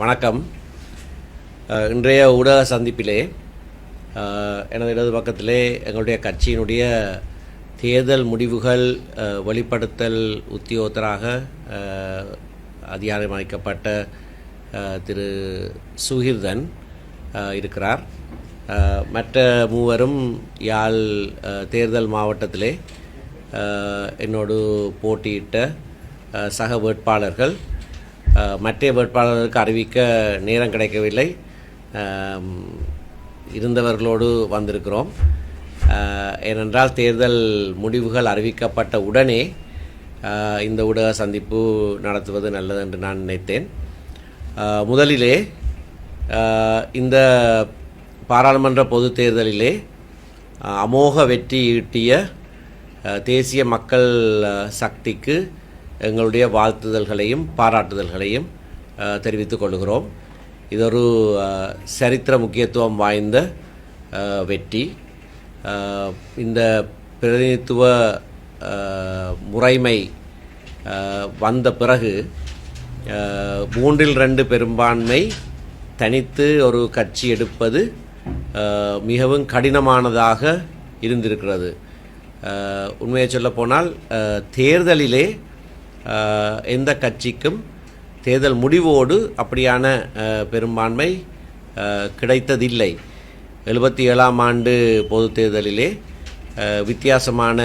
வணக்கம். இன்றைய ஊடக சந்திப்பிலே எனது இடது பக்கத்திலே எங்களுடைய கட்சியினுடைய தேர்தல் முடிவுகள் வெளிப்படுத்தல் உத்தியோகத்தராக அதிகாரமளிக்கப்பட்ட திரு சுகிர்தன் இருக்கிறார். மற்ற மூவரும் யாழ் தேர்தல் மாவட்டத்திலே என்னோடு போட்டியிட்ட சக வேட்பாளர்கள் மற்ற வேட்பாளர்களுக்கு அறிவிக்க நேரம் கிடைக்கவில்லை. இருந்தவர்களோடு வந்திருக்கிறோம். ஏனென்றால் தேர்தல் முடிவுகள் அறிவிக்கப்பட்ட உடனே இந்த ஊடக சந்திப்பு நடத்துவது நல்லது என்று நான் நினைத்தேன். முதலிலே இந்த பாராளுமன்ற பொதுத் தேர்தலிலே அமோக வெற்றி ஈட்டிய தேசிய மக்கள் சக்திக்கு எங்களுடைய வாழ்த்துதல்களையும் பாராட்டுதல்களையும் தெரிவித்துக் கொள்கிறோம். இது ஒரு சரித்திர முக்கியத்துவம் வாய்ந்த வெற்றி. இந்த பிரதிநிதித்துவ முறைமை வந்த பிறகு மூன்றில் ரெண்டு பெரும்பான்மை தனித்து ஒரு கட்சி எடுப்பது மிகவும் கடினமானதாக இருந்திருக்கிறது. உண்மையை சொல்லப்போனால் போனால் தேர்தலிலே எந்த கட்சிக்கும் தேர்தல் முடிவோடு அப்படியான பெரும்பான்மை கிடைத்ததில்லை. எழுபத்தி ஏழாம் ஆண்டு பொது தேர்தலிலே வித்தியாசமான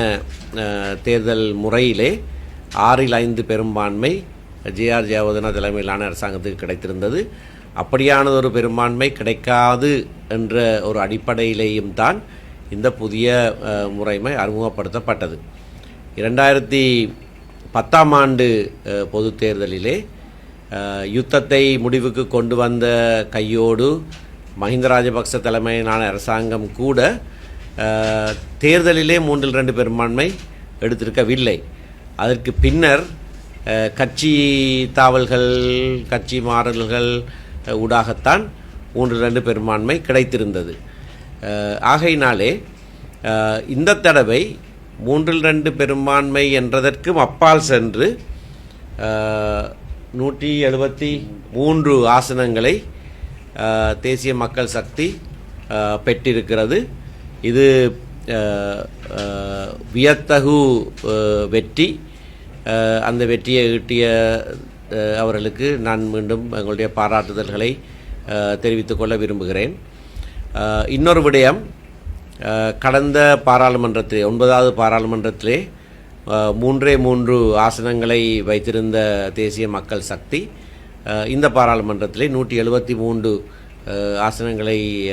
தேர்தல் முறையிலே ஆறில் ஐந்து பெரும்பான்மை ஜேஆர் ஜெயவர்தனா தலைமையிலான அரசாங்கத்துக்கு கிடைத்திருந்தது. அப்படியானது ஒரு பெரும்பான்மை கிடைக்காது என்ற ஒரு அடிப்படையிலேயும் தான் இந்த புதிய முறைமை அறிமுகப்படுத்தப்பட்டது. இரண்டாயிரத்தி பத்தாம் ஆண்டு பொது தேர்தலிலே யுத்தத்தை முடிவுக்கு கொண்டு வந்த கையோடு மஹிந்த ராஜபக்ச தலைமையிலான அரசாங்கம் கூட தேர்தலிலே மூன்றில் ரெண்டு பெரும்பான்மை எடுத்திருக்கவில்லை. அதற்கு பின்னர் கட்சி தாவல்கள் கட்சி மாறல்கள் ஊடாகத்தான் மூன்று ரெண்டு பெரும்பான்மை கிடைத்திருந்தது. ஆகையினாலே இந்த தடவை மூன்றில் ரெண்டு பெரும்பான்மை என்றதற்கும் அப்பால் சென்று நூற்றி எழுபத்தி மூன்று ஆசனங்களை தேசிய மக்கள் சக்தி பெற்றிருக்கிறது. இது வியத்தகு வெற்றி. அந்த வெற்றியை ஈட்டிய அவர்களுக்கு நான் மீண்டும் எங்களுடைய பாராட்டுதல்களை தெரிவித்துக்கொள்ள விரும்புகிறேன். இன்னொரு விடயம் கடந்த பாராளுமன்றத்திலே ஒன்பதாவது பாராளுமன்றத்திலே மூன்றே மூன்று ஆசனங்களை வைத்திருந்த தேசிய மக்கள் சக்தி இந்த பாராளுமன்றத்திலே நூற்றி எழுபத்தி மூன்று ஆசனங்களை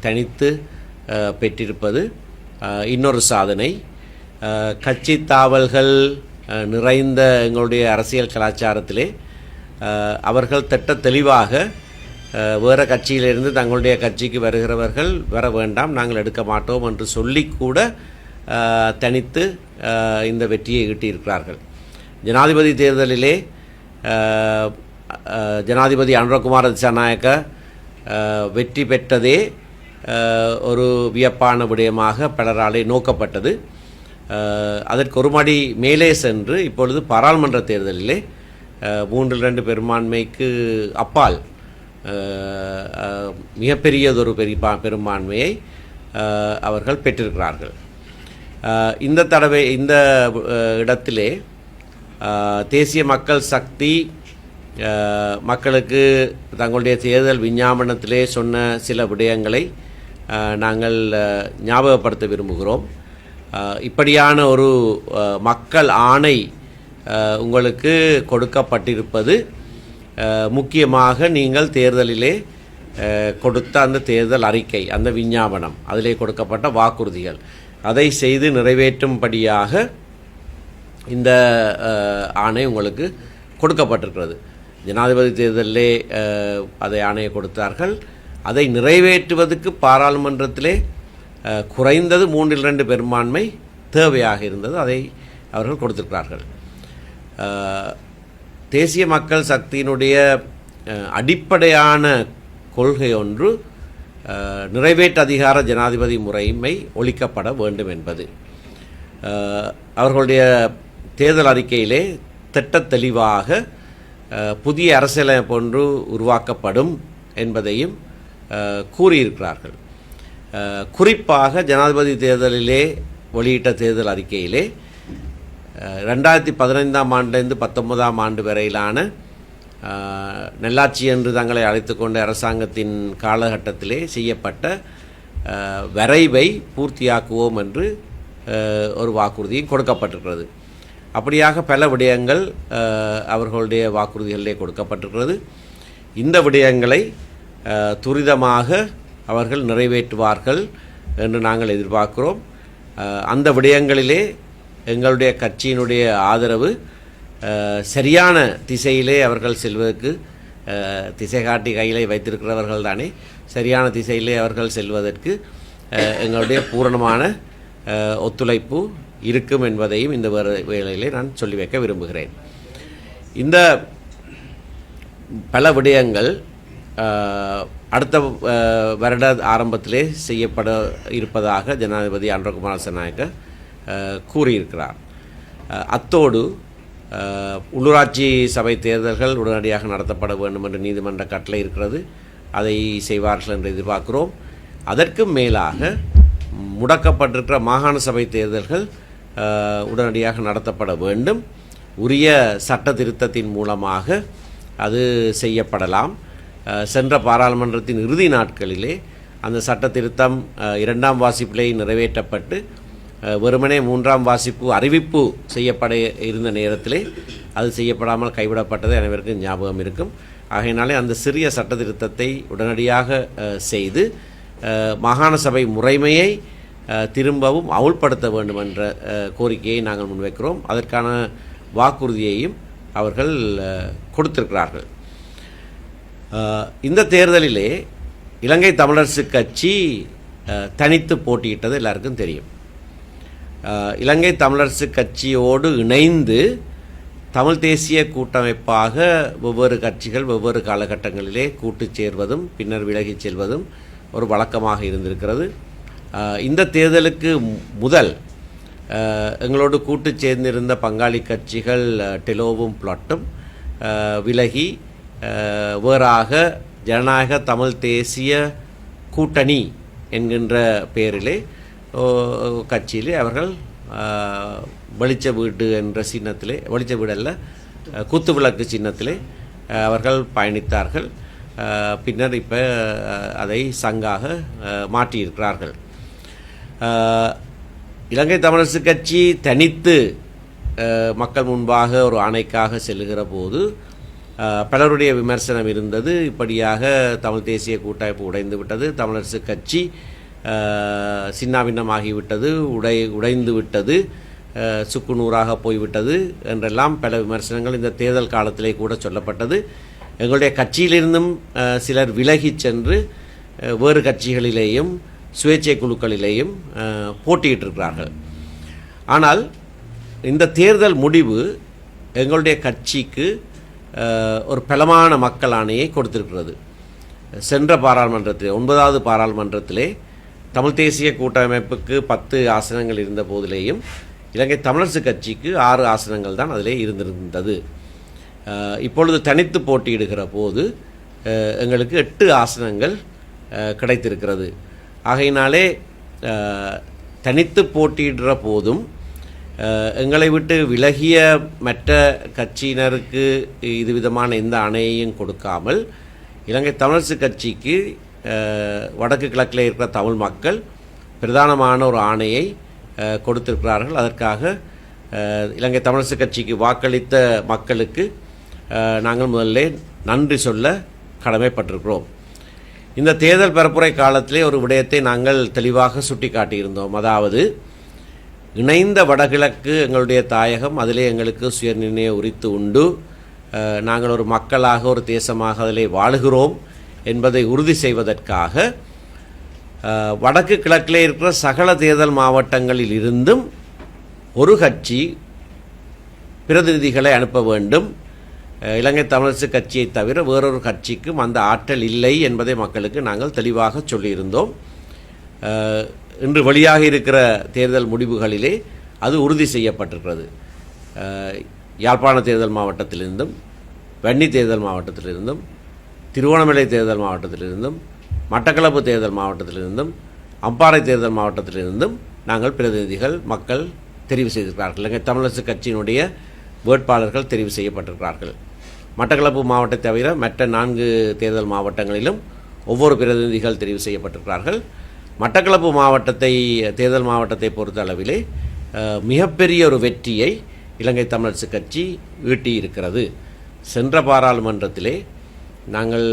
தனித்து பெற்றிருப்பது இன்னொரு சாதனை. கட்சி தாவல்கள் நிறைந்த எங்களுடைய அரசியல் கலாச்சாரத்திலே அவர்கள் திட்ட தெளிவாக வேறு கட்சியிலிருந்து தங்களுடைய கட்சிக்கு வருகிறவர்கள் வர வேண்டாம் நாங்கள் எடுக்க மாட்டோம் என்று சொல்லி கூட தனித்து இந்த வெற்றியை ஈட்டியிருக்கிறார்கள். ஜனாதிபதி தேர்தலிலே ஜனாதிபதி அனுரகுமார திசாநாயக்க வெற்றி பெற்றதே ஒரு வியப்பான விடயமாக பலராலே நோக்கப்பட்டது. அதற்கு ஒரு மடி மேலே சென்று இப்பொழுது பாராளுமன்ற தேர்தலிலே மூன்று மூன்றில் ரெண்டு பெரும்பான்மைக்கு அப்பால் மிகப்பெரியதொரு பெரிய பெரும்பான்மையை அவர்கள் பெற்றிருக்கிறார்கள். இந்த தடவை இந்த இடத்திலே தேசிய மக்கள் சக்தி மக்களுக்கு தங்களுடைய தேர்தல் விஞ்ஞாபனத்திலே சொன்ன சில விடயங்களை நாங்கள் ஞாபகப்படுத்த விரும்புகிறோம். இப்படியான ஒரு மக்கள் ஆணை உங்களுக்கு கொடுக்கப்பட்டிருப்பது முக்கியமாக நீங்கள் தேர்தலிலே கொடுத்த அந்த தேர்தல் அறிக்கை அந்த விஞ்ஞாபனம் அதிலே கொடுக்கப்பட்ட வாக்குறுதிகள் அதை செய்து நிறைவேற்றும்படியாக இந்த ஆணை உங்களுக்கு கொடுக்கப்பட்டிருக்கிறது. ஜனாதிபதி தேர்தலிலே அதை ஆணையை கொடுத்தார்கள். அதை நிறைவேற்றுவதற்கு பாராளுமன்றத்திலே குறைந்தது மூன்றில் ரெண்டு பெரும்பான்மை தேவையாக இருந்தது அதை அவர்கள் கொடுத்திருக்கிறார்கள். தேசிய மக்கள் சக்தியினுடைய அடிப்படையான கொள்கை ஒன்று நிறைவேற்று அதிகார ஜனாதிபதி முறைமை ஒழிக்கப்பட வேண்டும் என்பது. அவர்களுடைய தேர்தல் அறிக்கையிலே திட்ட தெளிவாக புதிய அரசியலமைப்பு ஒன்று உருவாக்கப்படும் என்பதையும் கூறியிருக்கிறார்கள். குறிப்பாக ஜனாதிபதி தேர்தலிலே வெளியிட்ட தேர்தல் அறிக்கையிலே ரெண்டாயிரத்தி பதினைந்தாம் ஆண்டுலேருந்து பத்தொன்பதாம் ஆண்டு வரையிலான அஹ், நல்லாட்சி என்று தங்களை அழைத்து கொண்ட அரசாங்கத்தின் காலகட்டத்திலே செய்யப்பட்ட வரைவை பூர்த்தியாக்குவோம் என்று ஒரு வாக்குறுதியும் கொடுக்கப்பட்டிருக்கிறது. அப்படியாக பல விடயங்கள் அவர்களுடைய வாக்குறுதிகளிலே கொடுக்கப்பட்டிருக்கிறது. இந்த விடயங்களை துரிதமாக அவர்கள் நிறைவேற்றுவார்கள் என்று நாங்கள் எதிர்பார்க்கிறோம். அந்த விடயங்களிலே எங்களுடைய கட்சியினுடைய ஆதரவு சரியான திசையிலே அவர்கள் செல்வதற்கு திசை காட்டி கையிலே வைத்திருக்கிறவர்கள் தானே சரியான திசையிலே அவர்கள் செல்வதற்கு எங்களுடைய பூரணமான ஒத்துழைப்பு இருக்கும் என்பதையும் இந்த வேளையிலே நான் சொல்லி வைக்க விரும்புகிறேன். இந்த பல விடயங்கள் அடுத்த வருட ஆரம்பத்திலே செய்யப்பட இருப்பதாக ஜனாதிபதி அன்றகுமார் சனாயக்க கூறியிருக்கிறார். அத்தோடு உள்ளூராட்சி சபை தேர்தல்கள் உடனடியாக நடத்தப்பட வேண்டும் என்று நீதிமன்ற கட்டளை இருக்கிறது. அதை செய்வார்கள் என்று எதிர்பார்க்கிறோம். அதற்கும் மேலாக முடக்கப்பட்டிருக்கிற மாகாண சபை தேர்தல்கள் உடனடியாக நடத்தப்பட வேண்டும். உரிய சட்ட திருத்தத்தின் மூலமாக அது செய்யப்படலாம். சென்ற பாராளுமன்றத்தின் இறுதி நாட்களிலே அந்த சட்ட திருத்தம் இரண்டாம் வாசிப்பிலே நிறைவேற்றப்பட்டு வெறுமனே மூன்றாம் வாசிப்பு அறிவிப்பு செய்யப்பட இருந்த நேரத்திலே அது செய்யப்படாமல் கைவிடப்பட்டது அனைவருக்கும் ஞாபகம் இருக்கும். ஆகையினாலே அந்த சிறிய சட்ட திருத்தத்தை உடனடியாக செய்து மாகாண சபை முறைமையை திரும்பவும் அமுல்படுத்த வேண்டும் என்ற கோரிக்கையை நாங்கள் முன்வைக்கிறோம். அதற்கான வாக்குறுதியையும் அவர்கள் கொடுத்திருக்கிறார்கள். இந்த தேர்தலிலே இலங்கை தமிழரசு கட்சி தனித்து போட்டியிட்டது எல்லாருக்கும் தெரியும். இலங்கை தமிழரசு கட்சியோடு இணைந்து தமிழ் தேசிய கூட்டமைப்பாக வெவ்வேறு கட்சிகள் வெவ்வேறு காலகட்டங்களிலே கூட்டு சேர்வதும் பின்னர் விலகிச் செல்வதும் ஒரு வழக்கமாக இருந்திருக்கிறது. இந்த தேர்தலுக்கு முதல் எங்களோடு கூட்டு சேர்ந்திருந்த பங்காளி கட்சிகள் டெலோவும் பிளாட்டும் விலகி வேறாக ஜனநாயக தமிழ் தேசிய கூட்டணி என்கின்ற பெயரிலே கட்சியிலே அவர்கள் வெளிச்ச வீடு என்ற சின்னத்திலே வெளிச்ச வீடல்ல குத்து விளக்கு சின்னத்திலே அவர்கள் பயணித்தார்கள். பின்னர் இப்போ அதை சங்காக மாற்றியிருக்கிறார்கள். இலங்கை தமிழரசு கட்சி தனித்து மக்கள் முன்பாக ஒரு ஆணைக்காக செல்லுகிற போது பலருடைய விமர்சனம் இருந்தது. இப்படியாக தமிழ் தேசிய கூட்டமைப்பு உடைந்து விட்டது. தமிழரசு கட்சி சின்னாபின்னமாகிவிட்டது உடை உடைந்து விட்டது சுக்கு நூறாக போய்விட்டது என்றெல்லாம் பல விமர்சனங்கள் இந்த தேர்தல் காலத்திலே கூட சொல்லப்பட்டது. எங்களுடைய கட்சியிலிருந்தும் சிலர் விலகிச் சென்று வேறு கட்சிகளிலேயும் சுயேட்சை குழுக்களிலேயும் போட்டியிட்டிருக்கிறார்கள். ஆனால் இந்த தேர்தல் முடிவு எங்களுடைய கட்சிக்கு ஒரு பலமான மக்கள் ஆணையை கொடுத்திருக்கிறது. சென்ற பாராளுமன்றத்தில் ஒன்பதாவது பாராளுமன்றத்திலே தமிழ் தேசிய கூட்டமைப்புக்கு பத்து ஆசனங்கள் இருந்த போதிலேயும் இலங்கை தமிழரசு கட்சிக்கு ஆறு ஆசனங்கள் தான் அதிலே இருந்திருந்தது. இப்பொழுது தனித்து போட்டியிடுகிற போது எங்களுக்கு எட்டு ஆசனங்கள் கிடைத்திருக்கிறது. ஆகையினாலே தனித்து போட்டியிடுற போதும் எங்களை விட்டு விலகிய மற்ற கட்சியினருக்கு இது விதமான எந்த அணையையும் கொடுக்காமல் இலங்கை தமிழரசு கட்சிக்கு வடக்கு கிழக்கில் இருக்கிற தமிழ் மக்கள் பிரதானமான ஒரு ஆணையை கொடுத்திருக்கிறார்கள். அதற்காக இலங்கை தமிழரசு கட்சிக்கு வாக்களித்த மக்களுக்கு நாங்கள் முதல்ல நன்றி சொல்ல கடமைப்பட்டிருக்கிறோம். இந்த தேர்தல் பரப்புரை காலத்திலே ஒரு விடயத்தை நாங்கள் தெளிவாக சுட்டிக்காட்டியிருந்தோம். அதாவது இணைந்த வடகிழக்கு எங்களுடைய தாயகம் அதிலே எங்களுக்கு சுயநிர்ணய உரித்து உண்டு. நாங்கள் ஒரு மக்களாக ஒரு தேசமாக அதிலே வாழுகிறோம். என்பதை உறுதி செய்வதற்காக வடக்கு கிழக்கில் இருக்கிற சகல தேர்தல் மாவட்டங்களில் இருந்தும் ஒரு கட்சி பிரதிநிதிகளை அனுப்ப வேண்டும். இலங்கை தமிழரசு கட்சியை தவிர வேறொரு கட்சிக்கும் அந்த ஆற்றல் இல்லை என்பதை மக்களுக்கு நாங்கள் தெளிவாக சொல்லியிருந்தோம். இன்று வெளியாக இருக்கிற தேர்தல் முடிவுகளிலே அது உறுதி செய்யப்பட்டிருக்கிறது. யாழ்ப்பாண தேர்தல் மாவட்டத்திலிருந்தும் வன்னி தேர்தல் மாவட்டத்திலிருந்தும் திருவோணமலை தேர்தல் மாவட்டத்திலிருந்தும் மட்டக்களப்பு தேர்தல் மாவட்டத்திலிருந்தும் அம்பாறை தேர்தல் மாவட்டத்திலிருந்தும் நாங்கள் பிரதிநிதிகள் மக்கள் தெரிவு செய்திருக்கிறார்கள். இலங்கை தமிழரசு கட்சியினுடைய வேட்பாளர்கள் தெரிவு செய்யப்பட்டிருக்கிறார்கள். மட்டக்களப்பு மாவட்டத்தை தவிர மற்ற நான்கு தேர்தல் மாவட்டங்களிலும் ஒவ்வொரு பிரதிநிதிகள் தெரிவு செய்யப்பட்டிருக்கிறார்கள். மட்டக்களப்பு மாவட்டத்தை தேர்தல் மாவட்டத்தை பொறுத்த அளவிலே மிகப்பெரிய ஒரு வெற்றியை இலங்கை தமிழரசு கட்சி ஈட்டியிருக்கிறது. சென்ற பாராளுமன்றத்திலே நாங்கள்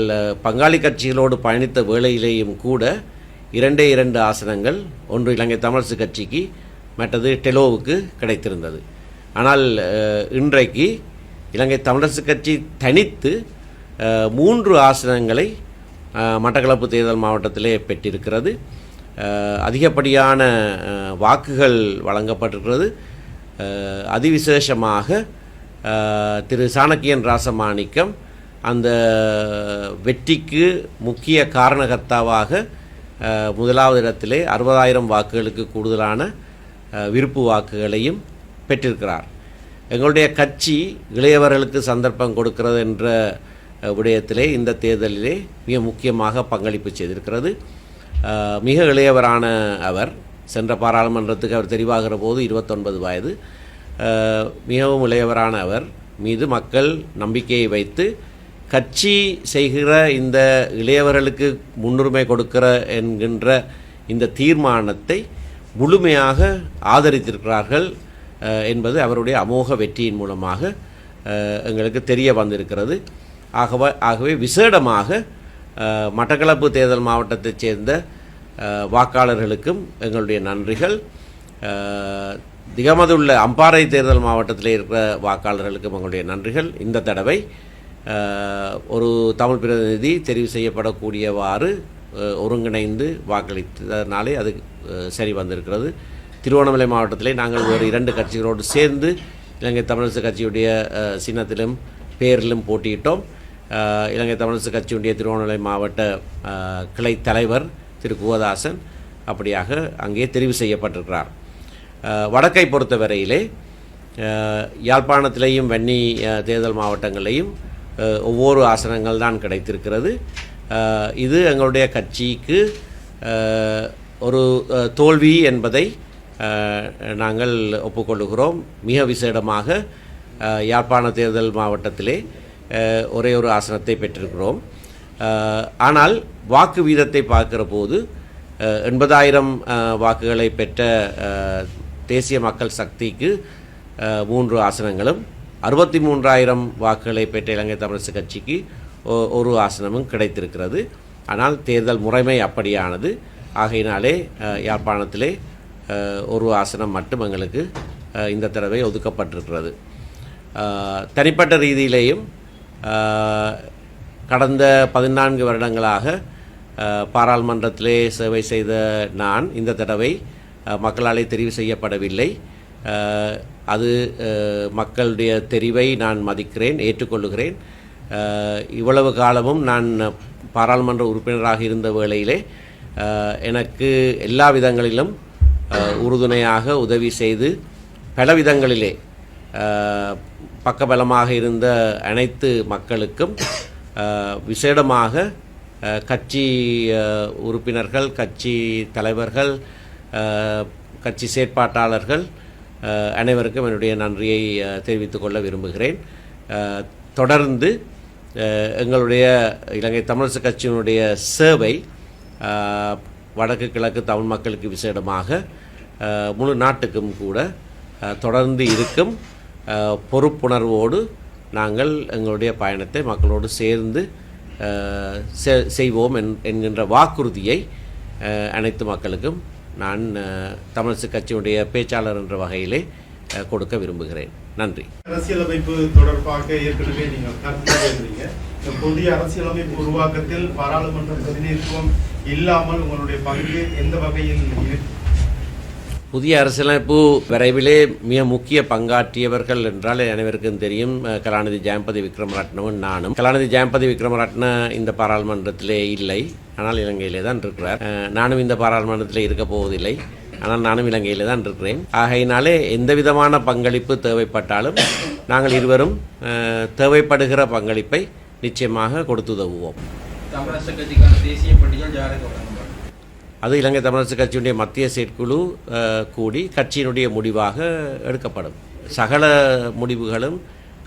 பங்காளி கட்சிகளோடு பயணித்த வேளையிலேயும் கூட இரண்டே இரண்டு ஆசனங்கள் ஒன்று இலங்கை தமிழரசு கட்சிக்கு மற்றது டெலோவுக்கு கிடைத்திருந்தது. ஆனால் இன்றைக்கு இலங்கை தமிழரசு கட்சி தனித்து மூன்று ஆசனங்களை மட்டக்களப்பு தேர்தல் மாவட்டத்திலே பெற்றிருக்கிறது. அதிகப்படியான வாக்குகள் வழங்கப்பட்டிருக்கிறது. அதிவிசேஷமாக திரு சாணக்கியன் ராசமாணிக்கம் அந்த வெற்றிக்கு முக்கிய காரணகர்த்தாவாக முதலாவது இடத்திலே அறுபதாயிரம் வாக்குகளுக்கு கூடுதலான விருப்பு வாக்குகளையும் பெற்றிருக்கிறார். எங்களுடைய கட்சி இளையவர்களுக்கு சந்தர்ப்பம் கொடுக்கிறது என்ற விடயத்திலே இந்த தேர்தலிலே மிக முக்கியமாக பங்களிப்பு செய்திருக்கிறது. மிக இளையவரான அவர் சென்ற பாராளுமன்றத்துக்கு அவர் தெரிவாகிற போது இருபத்தொன்பது வயது. மிகவும் இளையவரான அவர் மீது மக்கள் நம்பிக்கையை வைத்து கட்சி செய்கிற இந்த இளையவர்களுக்கு முன்னுரிமை கொடுக்கிற என்கின்ற இந்த தீர்மானத்தை முழுமையாக ஆதரித்திருக்கிறார்கள் என்பது அவருடைய அமோக வெற்றியின் மூலமாக எங்களுக்கு தெரிய வந்திருக்கிறது. ஆகவே ஆகவே விசேடமாக மட்டக்களப்பு தேர்தல் மாவட்டத்தைச் சேர்ந்த வாக்காளர்களுக்கும் எங்களுடைய நன்றிகள். திகமதுள்ள அம்பாறை தேர்தல் மாவட்டத்தில் இருக்கிற வாக்காளர்களுக்கும் எங்களுடைய நன்றிகள். இந்த தடவை ஒரு தமிழ் பிரதிநிதி தெரிவு செய்யப்படக்கூடியவாறு ஒருங்கிணைந்து வாக்களித்ததனாலே அது சரி வந்திருக்கிறது. திருவண்ணாமலை மாவட்டத்திலே நாங்கள் ஒரு இரண்டு கட்சிகளோடு சேர்ந்து இலங்கை தமிழரசு கட்சியுடைய சின்னத்திலும் பேரிலும் போட்டியிட்டோம். இலங்கை தமிழரசு கட்சியுடைய திருவண்ணாமலை மாவட்ட கிளை தலைவர் திரு குவதாசன் அப்படியாக அங்கே தெரிவு செய்யப்பட்டிருக்கிறார். வடக்கை பொறுத்தவரையிலே யாழ்ப்பாணத்திலேயும் வன்னி தேர்தல் மாவட்டங்களையும் ஒவ்வொரு ஆசனங்கள் தான் கிடைத்திருக்கிறது. இது எங்களுடைய கட்சிக்கு ஒரு தோல்வி என்பதை நாங்கள் ஒப்புக்கொள்ளுகிறோம். மிக விசேடமாக யாழ்ப்பாண தேர்தல் மாவட்டத்திலே ஒரே ஒரு ஆசனத்தை பெற்றிருக்கிறோம். ஆனால் வாக்கு வீதத்தை பார்க்கிற போது எண்பதாயிரம் வாக்குகளை பெற்ற தேசிய மக்கள் சக்திக்கு மூன்று ஆசனங்களும் அறுபத்தி மூன்றாயிரம் வாக்குகளை பெற்ற இலங்கை தமிழரசு கட்சிக்கு ஒ- ஒரு ஆசனமும் கிடைத்திருக்கிறது. ஆனால் தேர்தல் முறைமை அப்படியானது. ஆகையினாலே யாழ்ப்பாணத்திலே ஒரு ஆசனம் மட்டும் எங்களுக்கு இந்த தடவை ஒதுக்கப்பட்டிருக்கிறது. தனிப்பட்ட ரீதியிலேயும் கடந்த பதினான்கு வருடங்களாக பாராளுமன்றத்திலே சேவை செய்த நான் இந்த தடவை மக்களாலே தெரிவு செய்யப்படவில்லை. அது மக்களுடைய தெரிவை நான் மதிக்கிறேன் ஏற்றுக்கொள்ளுகிறேன். இவ்வளவு காலமும் நான் பாராளுமன்ற உறுப்பினராக இருந்த வேளையிலே எனக்கு எல்லா விதங்களிலும் உறுதுணையாக உதவி செய்து பல விதங்களிலே பக்கபலமாக இருந்த அனைத்து மக்களுக்கும் விசேடமாக கட்சி உறுப்பினர்கள் கட்சி தலைவர்கள் கட்சி செயற்பாட்டாளர்கள் அனைவருக்கும் என்னுடைய நன்றியை தெரிவித்துக்கொள்ள தெரிவித்துக் கொள்ள விரும்புகிறேன். தொடர்ந்து எங்களுடைய இலங்கை தமிழரசு கட்சியினுடைய சேவை வடக்கு கிழக்கு தமிழ் மக்களுக்கு விசேடமாக முழு நாட்டுக்கும் கூட தொடர்ந்து இருக்கும் பொறுப்புணர்வோடு நாங்கள் எங்களுடைய பயணத்தை மக்களோடு சேர்ந்து செ- செய்வோம் என்- என்கின்ற வாக்குறுதியை அனைத்து மக்களுக்கும் நான் அஹ், தமிழரசு கட்சியுடைய பேச்சாளர் என்ற வகையிலே கொடுக்க விரும்புகிறேன். நன்றி. அரசியலமைப்பு தொடர்பாக ஏற்கனவே நீங்கள் கருத்து புதிய அரசியலமைப்பு உருவாக்கத்தில் பாராளுமன்ற பிரதிநிதித்துவம் இல்லாமல் உங்களுடைய பங்கு எந்த வகையில் இருக்கு? புதிய அரசியலமைப்பு விரைவிலே மிக முக்கிய பங்காற்றியவர்கள் என்றால் அனைவருக்கும் தெரியும் கலாநிதி ஜெயம்பதி விக்ரமரட்னவும் நானும். கலாநிதி ஜெயம்பதி விக்ரமரட்ன இந்த பாராளுமன்றத்திலே இல்லை. ஆனால் இலங்கையிலே தான் இருக்கிறார். நானும் இந்த பாராளுமன்றத்தில் இருக்க போவதில்லை. ஆனால் நானும் இலங்கையிலே தான் இருக்கிறேன். ஆகையினாலே எந்த விதமான பங்களிப்பு தேவைப்பட்டாலும் நாங்கள் இருவரும் தேவைப்படுகிற பங்களிப்பை நிச்சயமாக கொடுத்து உதவுவோம். கட்சிக்கான தேசிய பட்டியல் யாருக்கு அது இலங்கை தமிழரசு கட்சியினுடைய மத்திய செயற்குழு கூடி கட்சியினுடைய முடிவாக எடுக்கப்படும். சகல முடிவுகளும்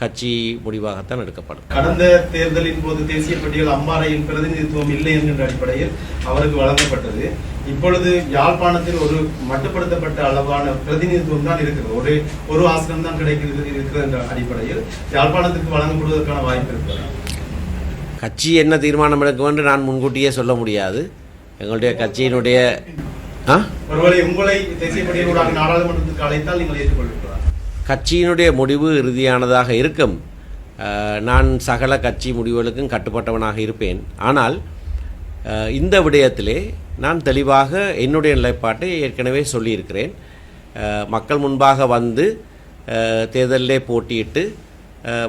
கட்சி முடிவாகத்தான் எடுக்கப்படும். கடந்த தேர்தலின் போது தேசிய பட்டியல் அம்பாறையின் பிரதிநிதித்துவம் இல்லை என்கின்ற அடிப்படையில் அவருக்கு வழங்கப்பட்டது. இப்பொழுது யாழ்ப்பாணத்தில் ஒரு மட்டுப்படுத்தப்பட்ட அளவான பிரதிநிதித்துவம் தான் இருக்கிறது. ஒரு ஒரு ஆசனம் தான் கிடைக்கிறது இருக்கிறது என்ற அடிப்படையில் யாழ்ப்பாணத்துக்கு வழங்கப்படுவதற்கான வாய்ப்பு இருக்கிறது? கட்சி என்ன தீர்மானம் எடுக்கும் என்று நான் முன்கூட்டியே சொல்ல முடியாது. எங்களுடைய கட்சியினுடைய ஆ? கட்சியினுடைய முடிவு இறுதியானதாக இருக்கும். நான் சகல கட்சி முடிவுகளுக்கும் கட்டுப்பட்டவனாக இருப்பேன். ஆனால் இந்த விடயத்திலே நான் தெளிவாக என்னுடைய நிலைப்பாட்டை ஏற்கனவே சொல்லியிருக்கிறேன். மக்கள் முன்பாக வந்து தேர்தலிலே போட்டியிட்டு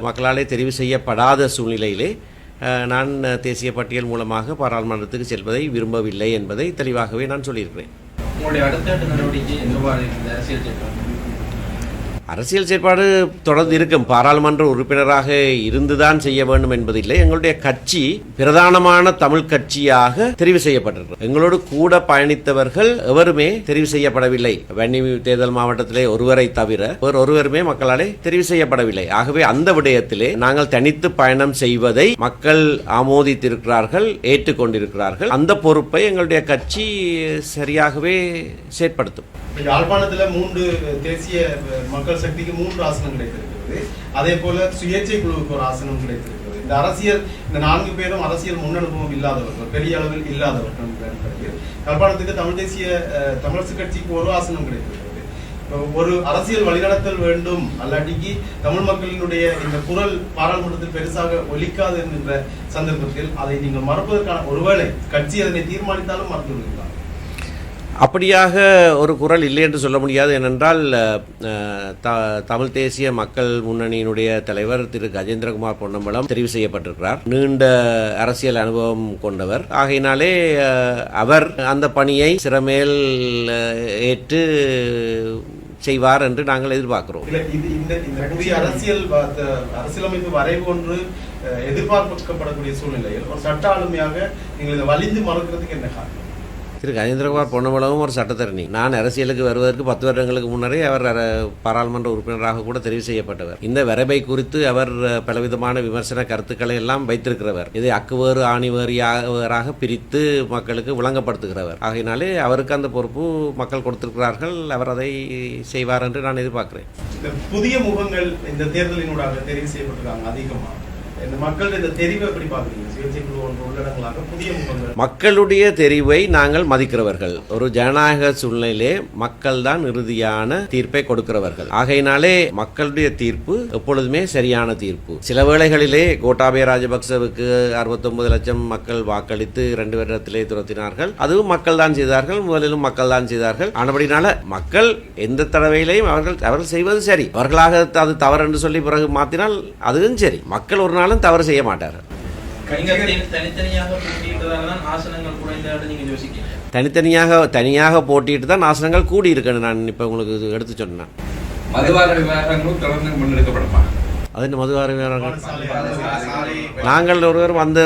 மக்களாலே தெரிவு செய்யப்படாத சூழ்நிலையிலே நான் தேசிய பட்டியல் மூலமாக பாராளுமன்றத்துக்கு செல்வதை விரும்பவில்லை என்பதை தெளிவாகவே நான் சொல்லியிருக்கிறேன். உங்களுடைய அடுத்த நடவடிக்கை அரசியல் அரசியல் செயற்பாடு தொடர்ந்து இருக்கும். பாராளுமன்ற உறுப்பினராக இருந்துதான் செய்ய வேண்டும் என்பதில்லை எங்களுடைய கட்சி பிரதானமான தமிழ் கட்சியாக தெரிவு செய்யப்பட்டிருக்கிறது. எங்களோடு கூட பயணித்தவர்கள் எவருமே தெரிவு செய்யப்படவில்லை. வன்னி தேர்தல் மாவட்டத்திலே ஒருவரை தவிர ஒரு ஒருவருமே மக்களாலே தெரிவு செய்யப்படவில்லை. ஆகவே அந்த விடயத்திலே நாங்கள் தனித்து பயணம் செய்வதை மக்கள் ஆமோதித்திருக்கிறார்கள் ஏற்றுக்கொண்டிருக்கிறார்கள். அந்த பொறுப்பை எங்களுடைய கட்சி சரியாகவே செயற்படுத்தும். யாழ்ப்பாணத்தில் மூன்று தேசிய மக்கள் சக்திக்கு மூன்று ஆசனம் கிடைத்திருக்கிறது. அதே போல சுயேட்சை குழுவுக்கு ஒரு ஆசனம் கிடைத்திருக்கிறது. இந்த அரசியல் இந்த நான்கு பேரும் அரசியல் முன்னனுபவம் இல்லாதவர்கள் பெரிய அளவில் இல்லாதவர்கள் என்ற தமிழ் தேசிய அஹ், தமிழரசு கட்சிக்கு ஒரு ஆசனம் கிடைத்திருக்கிறது. ஒரு அரசியல் வழிநடத்தல் வேண்டும் அல்லாட்டிக்கு தமிழ் மக்களினுடைய இந்த குரல் பாராளுமன்றத்தில் பெருசாக ஒலிக்காது என்கின்ற சந்தர்ப்பத்தில் அதை நீங்கள் மறுப்பதற்கான ஒருவேளை கட்சி அதனை தீர்மானித்தாலும் மறுத்து விடுகிறார் அப்படியாக ஒரு குரல் இல்லை என்று சொல்ல முடியாது. ஏனென்றால் த- தமிழ் தேசிய மக்கள் முன்னணியினுடைய தலைவர் திரு. கஜேந்திரகுமார் பொன்னம்பலம் தெரிவு செய்யப்பட்டிருக்கிறார். நீண்ட அரசியல் அனுபவம் கொண்டவர். ஆகையினாலே அவர் அந்த பணியை சிறமேல் ஏற்று செய்வார் என்று நாங்கள் எதிர்பார்க்கிறோம். அரசியல் அரசியலமைப்பு வரைவு ஒன்று எதிர்பார்க்கப்படக்கூடிய சூழ்நிலையில் ஒரு சட்ட ஆளுமையாக நீங்கள் இதை வலிந்து மறக்கிறதுக்கு என்ன காரணம்? திரு கஜேந்திரகுமார் பொன்னமளவும் ஒரு சட்டத்தரணி. நான் அரசியலுக்கு வருவதற்கு பத்து வருடங்களுக்கு முன்னரே அவர் பாராளுமன்ற உறுப்பினராக கூட தெரிவு செய்யப்பட்டவர். இந்த வரைவை குறித்து அவர் பலவிதமான விமர்சன கருத்துக்களை எல்லாம் வைத்திருக்கிறவர். இதை அக்குவேறு ஆணிவேறியாக பிரித்து மக்களுக்கு விளங்கப்படுத்துகிறவர். ஆகையினாலே அவருக்கு அந்த பொறுப்பு மக்கள் கொடுத்திருக்கிறார்கள். அவர் அதை செய்வார் என்று நான் எதிர்பார்க்கிறேன். புதிய முகங்கள் இந்த தேர்தலினூடாக தெரிவு செய்யப்பட்டிருக்காங்க அதிகமாக மக்களுடைய தெரிவை நாங்கள் மதிக்கிறவர்கள். ஒரு ஜனநாயக சூழ்நிலையிலே மக்கள் தான் இறுதியான தீர்ப்பை கொடுக்கிறவர்கள். ஆகையினாலே மக்களுடைய தீர்ப்பு எப்பொழுதுமே சரியான தீர்ப்பு. சில வேளைகளிலே கோட்டாபய ராஜபக்சவுக்கு 69 லட்சம் மக்கள் வாக்களித்து இரண்டு வருடத்திலே துரத்தினார்கள். அதுவும் மக்கள் தான் செய்தார்கள் முதலிலும் மக்கள் தான் செய்தார்கள். ஆனபடினால மக்கள் எந்த தடவையிலையும் அவர்கள் அவர்கள் செய்வது சரி. அவர்களாக அது தவறு என்று சொல்லி பிறகு மாற்றினால் அதுவும் சரி. மக்கள் ஒரு நாள் நாளும் தவறு செய்ய தனி- தனித்தனியாக போட்டியிட்டதால தான் ஆசனங்கள் குறைந்ததாக நீங்க யோசிக்கிறீங்க. தனித்தனியாக தனியாக போட்டிட்டு தான் ஆசனங்கள் கூடி இருக்குன்னு நான் இப்போ உங்களுக்கு எடுத்து சொன்னேன். மதுவார விவகாரங்களும் தொடர்ந்து முன்னெடுக்கப்படுமா. சாலை சாலை நாங்கள் ஒருவரும் அந்த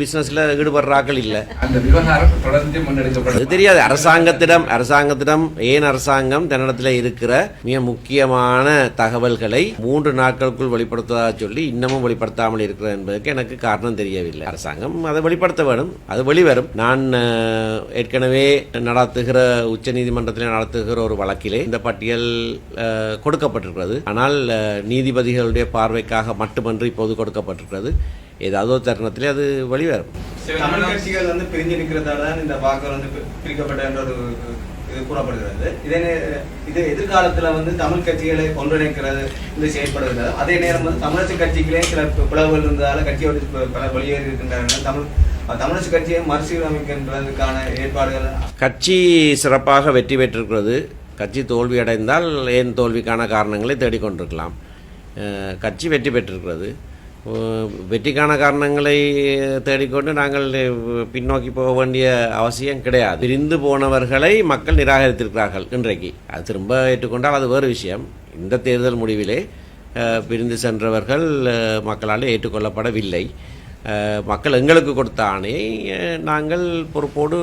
பிஸ்னஸில் ஈடுபடுறாக்கள் இல்லை. அந்த விவகாரம் தொடர்ந்து அது தெரியாது. அரசாங்கத்திடம் அரசாங்கத்திடம் ஏன் அரசாங்கம் தன்னிடத்தில் இருக்கிற மிக முக்கியமான தகவல்களை மூன்று நாட்களுக்குள் வெளிப்படுத்துவதாக சொல்லி இன்னமும் வெளிப்படுத்தாமல் இருக்கிறது என்பதற்கு எனக்கு காரணம் தெரியவில்லை. அரசாங்கம் அதை வெளிப்படுத்த வேண்டும். அது வெளிவரும். நான் ஏற்கனவே நடத்துகிற உச்ச நீதிமன்றத்தில் நடத்துகிற ஒரு வழக்கிலே இந்த பட்டியல் கொடுக்கப்பட்டிருக்கிறது. ஆனால் நீதிபதிகளுடைய பார்வைக்காக மட்டுமன்று இப்போது கொடுக்கப்பட்டிருக்கிறது. ஏதாவது ஒரு தருணத்திலே அது வெளிவரும். தமிழ் கட்சிகள் வந்து பிரிஞ்சு நிற்கிறதால தான் இந்த வாக்குகள் வந்து பிரிக்கப்பட்ட ஒரு இது கூறப்படுகிறது. இதே இது எதிர்காலத்துல வந்து தமிழ் கட்சிகளை ஒன்றிணைக்கிறது இது செயல்படுகிறது அதே நேரம் வந்து தமிழரசு கட்சிகளே சில பிளவுகள் இருந்ததால கட்சியோடு பல வெளியேறி இருக்கின்றன. தமிழ் தமிழரசு கட்சியை மறுசீரமைக்கின்றதுக்கான ஏற்பாடுகள் கட்சி சிறப்பாக வெற்றி பெற்றிருக்கிறது. கட்சி தோல்வி அடைந்தால் ஏன் தோல்விக்கான காரணங்களை தேடிக்கொண்டிருக்கலாம். கட்சி வெற்றி பெற்றிருக்கிறது. வெற்றிக்கான காரணங்களை தேடிக்கொண்டு நாங்கள் பின்னோக்கி போக வேண்டிய அவசியம் கிடையாது. பிரிந்து போனவர்களை மக்கள் நிராகரித்திருக்கிறார்கள் இன்றைக்கு. அது திரும்ப ஏற்றுக்கொண்டால் அது வேறு விஷயம். இந்த தேர்தல் முடிவிலே பிரிந்து சென்றவர்கள் மக்களால் ஏற்றுக்கொள்ளப்படவில்லை. மக்கள் எங்களுக்கு கொடுத்த ஆணையை நாங்கள் பொறுப்போடு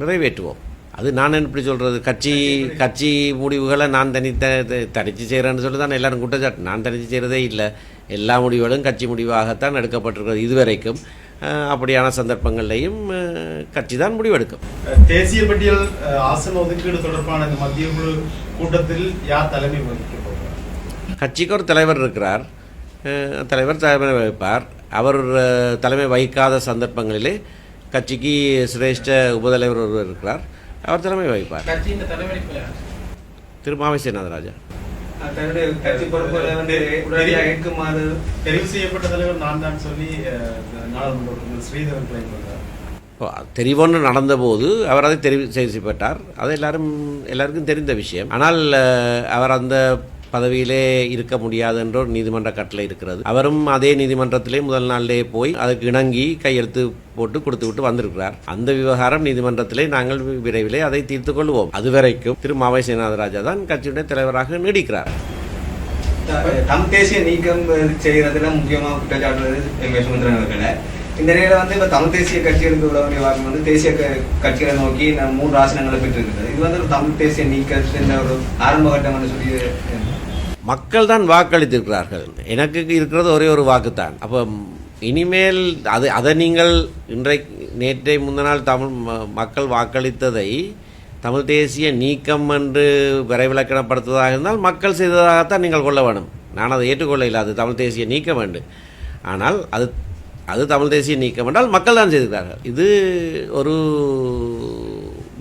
நிறைவேற்றுவோம். அது நான் எப்படி சொல்கிறது கட்சி கட்சி முடிவுகளை நான் தனித்த தனித்து செய்கிறேன்னு சொல்லி தான் எல்லாரும் குற்றச்சாட்டு. நான் தனித்து செய்கிறதே இல்லை. எல்லா முடிவுகளும் கட்சி முடிவாகத்தான் எடுக்கப்பட்டிருக்கிறது இதுவரைக்கும். அப்படியான சந்தர்ப்பங்கள்லையும் கட்சி தான் முடிவெடுக்கும். தேசிய பட்டியல் ஆசன ஒதுக்கீடு தொடர்பான இந்த மத்திய குழு கூட்டத்தில் யார் தலைமை வகிக்க கட்சிக்கு ஒரு தலைவர் இருக்கிறார். தலைவர் தலைமை வகிப்பார். அவர் தலைமை வகிக்காத சந்தர்ப்பங்களிலே கட்சிக்கு சிரேஷ்ட உபதலைவர் ஒருவர் இருக்கிறார். அவர் தலைமை வகிப்பார்? திரு மாவை சேனாதராஜா தன்னுடைய கட்சி பொறுப்புகளை வந்து உடனடியாக ஏற்குமாறு தெரிவு செய்யப்பட்ட தலைவர் நான் தான் சொல்லி அஹ், நாடாளுமன்ற உறுப்பினர் ஸ்ரீதரன் கிளைம் பண்றார் இப்போ தெரிவொன்று நடந்தபோது அவர் அதை தெரிவு செய்யப்பட்டார். அது எல்லாரும் எல்லாருக்கும் தெரிந்த விஷயம். ஆனால் அவர் அந்த பதவியிலே இருக்க முடியாது என்ற ஒரு நீதிமன்ற கட்டளை இருக்கிறது. அவரும் அதே நீதிமன்றத்திலே முதல் நாளிலே போய் அதுக்கு இணங்கி கையெழுத்து போட்டு கொடுத்து விட்டு வந்திருக்கிறார். அந்த விவகாரம் நீதிமன்றத்திலே நாங்கள் விரைவிலே அதை தீர்த்து கொள்வோம். அதுவரைக்கும் திரு மாவை சேனாதராஜா தான் கட்சியுடைய தலைவராக நீடிக்கிறார். தம் தேசிய நீக்கம் செய்யறதுல முக்கியமா குற்றச்சாட்டுறது எம். சுமந்திரன் அவர்களை. இந்த நிலையில வந்து இப்ப தமிழ் தேசிய கட்சிகளுக்கு விட விவகாரம் வாக்கு வந்து தேசிய கட்சிகளை நோக்கி மூன்று ஆசனங்களை பெற்றிருக்கிறது. இது வந்து தமிழ் தேசிய நீக்கத்தின் ஒரு ஆரம்ப கட்டம் சொல்லி மக்கள் தான் வாக்களித்திருக்கிறார்கள். எனக்கு இருக்கிறது ஒரே ஒரு வாக்கு தான் அப்போ இனிமேல் அது அதை நீங்கள் இன்றை நேற்றை முந்த நாள் தமிழ் மக்கள் வாக்களித்ததை தமிழ் தேசிய நீக்கம் என்று விரைவிலக்கணப்படுத்துவதாக இருந்தால் மக்கள் செய்ததாகத்தான் நீங்கள் கொள்ள வேண்டும். நான் அதை ஏற்றுக்கொள்ள இல்லை அது தமிழ் தேசிய நீக்க வேண்டும் ஆனால் அது அது தமிழ் தேசிய நீக்கம் என்றால் மக்கள் தான் செய்திருக்கிறார்கள். இது ஒரு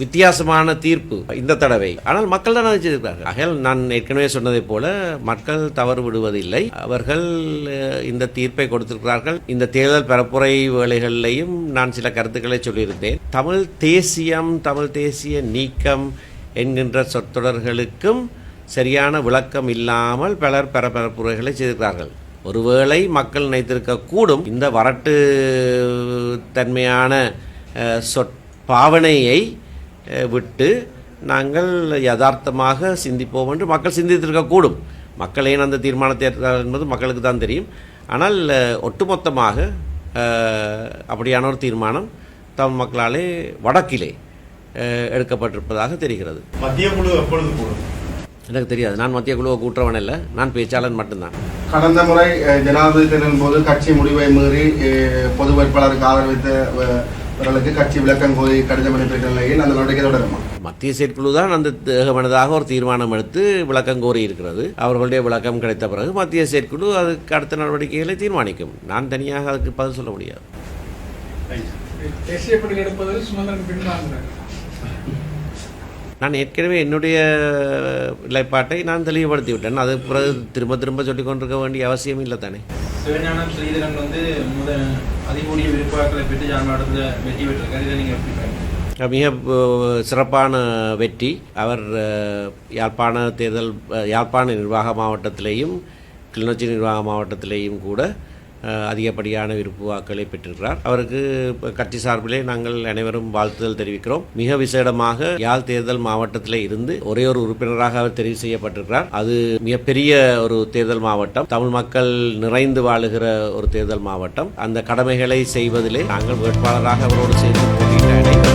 வித்தியாசமான தீர்ப்பு இந்த தடவை. ஆனால் மக்கள் தான் அதை செய்திருக்கிறார்கள். ஆகையால் நான் ஏற்கனவே சொன்னதை போல மக்கள் தவறு விடுவதில்லை. அவர்கள் இந்த தீர்ப்பை கொடுத்திருக்கிறார்கள். இந்த தேர்தல் பரப்புரை வேலைகளிலையும் நான் சில கருத்துக்களை சொல்லியிருந்தேன். தமிழ் தேசியம் தமிழ் தேசிய நீக்கம் என்கின்ற சொற்றொடர்களுக்கும் சரியான விளக்கம் இல்லாமல் பலர் பரபரப்புரைகளை செய்திருக்கிறார்கள். ஒருவேளை மக்கள் நினைத்திருக்க கூடும் இந்த வரட்டு தன்மையான சொற் பாவனையை விட்டு நாங்கள் யதார்த்தமாக சிந்திப்போம் என்று மக்கள் சிந்தித்திருக்கக்கூடும். மக்கள் ஏன் அந்த தீர்மானத்தை ஏற்றார்கள் என்பது மக்களுக்கு தான் தெரியும். ஆனால் ஒட்டுமொத்தமாக அப்படியான ஒரு தீர்மானம் தமிழ் மக்களாலே வடக்கிலே எடுக்கப்பட்டிருப்பதாக தெரிகிறது. மத்திய குழு எப்பொழுது கூடும்? எனக்கு தெரியாது. நான் மத்திய குழுவை கூட்டுறவன் இல்லை நான் பேச்சாளன் மட்டும்தான். கடந்த முறை ஜனாதிபதி தேர்தலின் போது கட்சி முடிவை மீறி பொது வேட்பாளருக்கு ஆதரவித்த அவர்களுக்கு கட்சி விளக்கம் கோரி கடிதம் அனுப்பியிருக்கிற நிலையில் அந்த நடவடிக்கை தொடருமா? மத்திய செயற்குழு தான் அந்த ஏகமனதாக ஒரு தீர்மானம் எடுத்து விளக்கம் கோரி இருக்கிறது அவர்களுடைய விளக்கம் கிடைத்த பிறகு மத்திய செயற்குழு அதுக்கு அடுத்த நடவடிக்கைகளை தீர்மானிக்கும். நான் தனியாக அதுக்கு பதில் சொல்ல முடியாது. தேசிய பட்டியல் எடுப்பதில் சுமந்திரன் பின்வாங்கினார் நான் ஏற்கனவே என்னுடைய நிலைப்பாட்டை நான் தெளிவுபடுத்தி விட்டேன் அது பிறகு திரும்ப திரும்ப சொல்லிக் கொண்டிருக்க வேண்டிய அவசியம் இல்லை தானே. சிவஞானம் ஸ்ரீதரன் வந்து முத அதிகூடிய விருப்பாக்களை பெற்று ஜான்மாடத்தில் வெற்றி பெற்றிருக்காரு இதை நீங்க எப்படி பாருங்க மிக சிறப்பான வெற்றி. அவர் யாழ்ப்பாண தேர்தல் யாழ்ப்பாண நிர்வாக மாவட்டத்திலேயும் கிளிநொச்சி நிர்வாக மாவட்டத்திலேயும் கூட அதிகப்படியான விருப்பு வாக்களை பெற்றிருக்கிறார். அவருக்கு கட்சி சார்பிலே நாங்கள் அனைவரும் வாழ்த்துதல் தெரிவிக்கிறோம். மிக விசேடமாக யாழ் தேர்தல் மாவட்டத்தில் இருந்து ஒரே ஒரு உறுப்பினராக அவர் தெரிவு செய்யப்பட்டிருக்கிறார். அது மிகப்பெரிய ஒரு தேர்தல் மாவட்டம். தமிழ் மக்கள் நிறைந்து வாழுகிற ஒரு தேர்தல் மாவட்டம். அந்த கடமைகளை செய்வதிலே நாங்கள் வேட்பாளராக அவரோடு சேர்ந்து போட்டியிட்ட